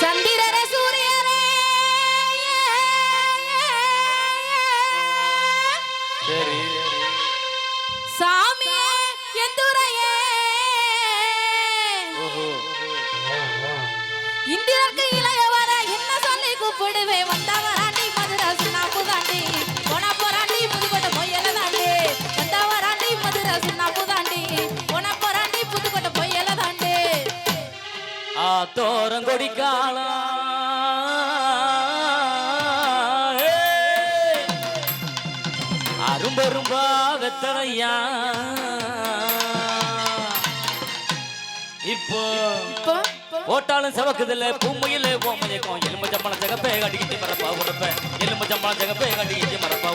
சந்திரரே ஆ தோரங்கொடி காலம் அரும்பரும்பா வெத்தனையா இப்போ போட்டாலும் செவக்குதில்ல பூமையில ஓமையக்கும் எலும்பு சம்பளம் ஜகப்பே கட்டிக்கிட்டு மரப்பா உடுறப்ப எலும்பு சம்பளம் ஜகப்பே கட்டிக்கிட்டு மரப்பா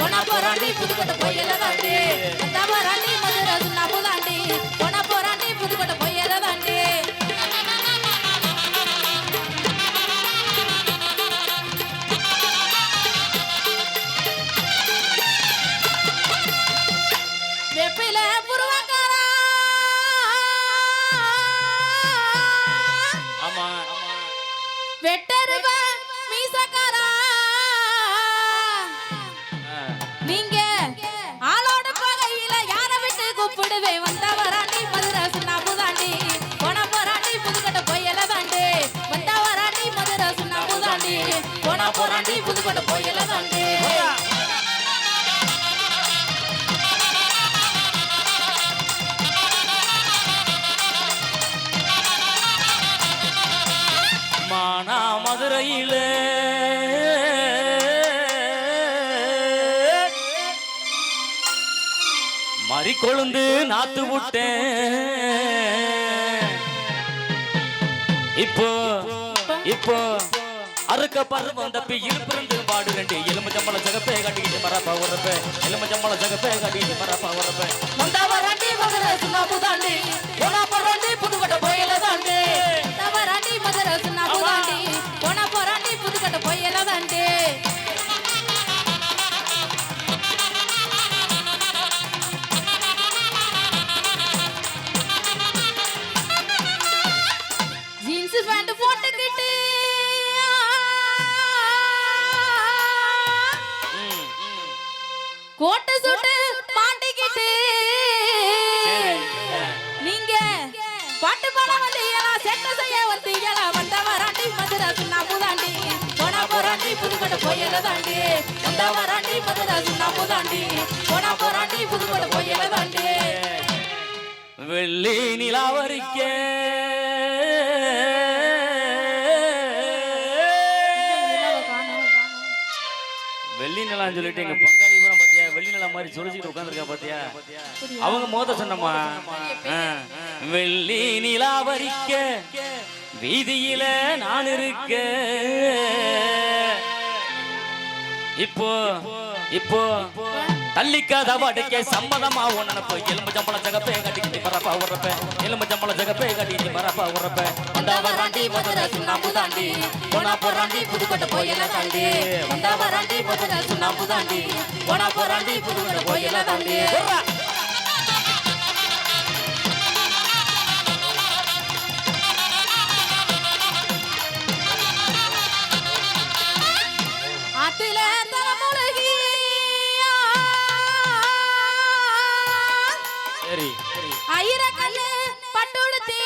போன போராண்டி புதுக்கோட்டை பொய்யல தாண்டி வெட்டருவ மீசக்காரா. நீங்க ஆளோட பகையில யார விட்டு கூப்பிடுவே வந்தவராண்டி மதுராசு நாப்புதாண்டி போன போராண்டி புதுக்கோட்டை பொய்யல தாண்டி வந்தவராண்டி மதுராசு நாப்புதாண்டி போன போராண்டி புதுக்கோட்டை பொய்யல தாண்டி மதுரையிலே. மறி கொழுந்து நாத்து விட்டேன். இப்போ இப்போ அறுக்க பருவம் தப்பி இருப்பிருந்து பாடு ரெண்டு. எலும்பு சம்பளம் ஜகப்பே கட்டிக்கிட்டு மரப்பா உறப்ப எலும்பு ஜம்பள ஜகப்பே கட்டிக்கிட்டு மரப்பா உறப்ப பொய்யல தாண்டி வந்த வராண்டி நாப்புதாண்டி போனா போராண்டி புதுக்கோட்டை பொய்யல தாண்டி. வெள்ளி நிலாவரிக்க வெள்ளி நிலான்னு சொல்லிட்டு எங்க பங்காளி பூரா பாத்தியா? வெள்ளி நிலா மாதிரி சொல்லிச்சுட்டு உட்காந்துருக்கா பாத்தியா? அவங்க மோத சொன்னம்மா. வெள்ளி நிலாவரிக்க வீதியில நான் இருக்க. இப்போ இப்போ தள்ளிக்காத வாடகை சம்மதமா உனப்பு எலும்பு சம்பள ஜகப்பே கட்டிக்கிட்டு பரப்பா உறப்ப. எலும்பு சம்பள ஜகப்பே கட்டிக்கிட்டு பரப்பா உறப்ப. வந்த வராண்டி மதுராசு நாப்புதாண்டி போனா போராண்டி புதுக்கோட்டை போயில தாண்டி. வந்த வராண்டி மதுராசு நாப்புதாண்டி போனா போராண்டி புதுக்கோட்டை போயில தாண்டி. ஐரக்கல்லு பட்டுடுத்தி.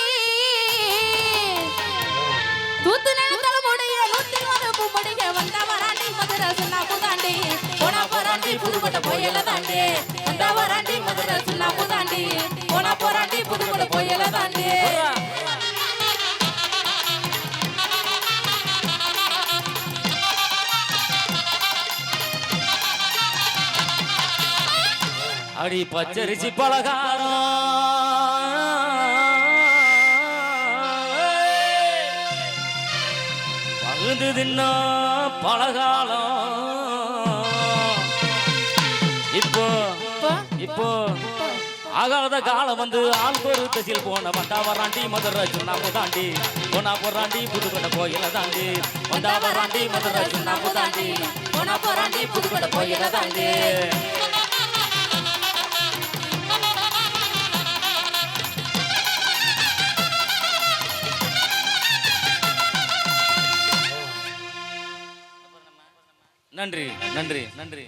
தூத்து நிலத்தல முடிய நூத்தி ஒரு பூமுடிய வந்த வராண்டி மதுராசு நாப்புதாண்டி போனா போராண்டி புதுக்கோட்டை பொய்யல தாண்டி. வந்த வராண்டி மதுராசு நாப்புதாண்டி போனா போராண்டி புதுக்கோட்டை பொய்யல தாண்டி. அடி பச்சரிசி பலகாரம். பகுந்து தின்னா பலகாலம். இப்போ இப்போ? ஆகாத காலம் வந்து ஆள் ஒரு திசையில் போன வந்தா வராண்டி மதுரை சுண்ணாம்பு தாண்டி போனா போறாண்டி புதுக்கோட்டை கோயில தாண்டி வந்தா வராண்டி மதுரை சுண்ணாம்பு தாண்டி போனா போராண்டி புதுக்கோட்டை கோயில தாண்டி. நன்றி நன்றி நன்றி.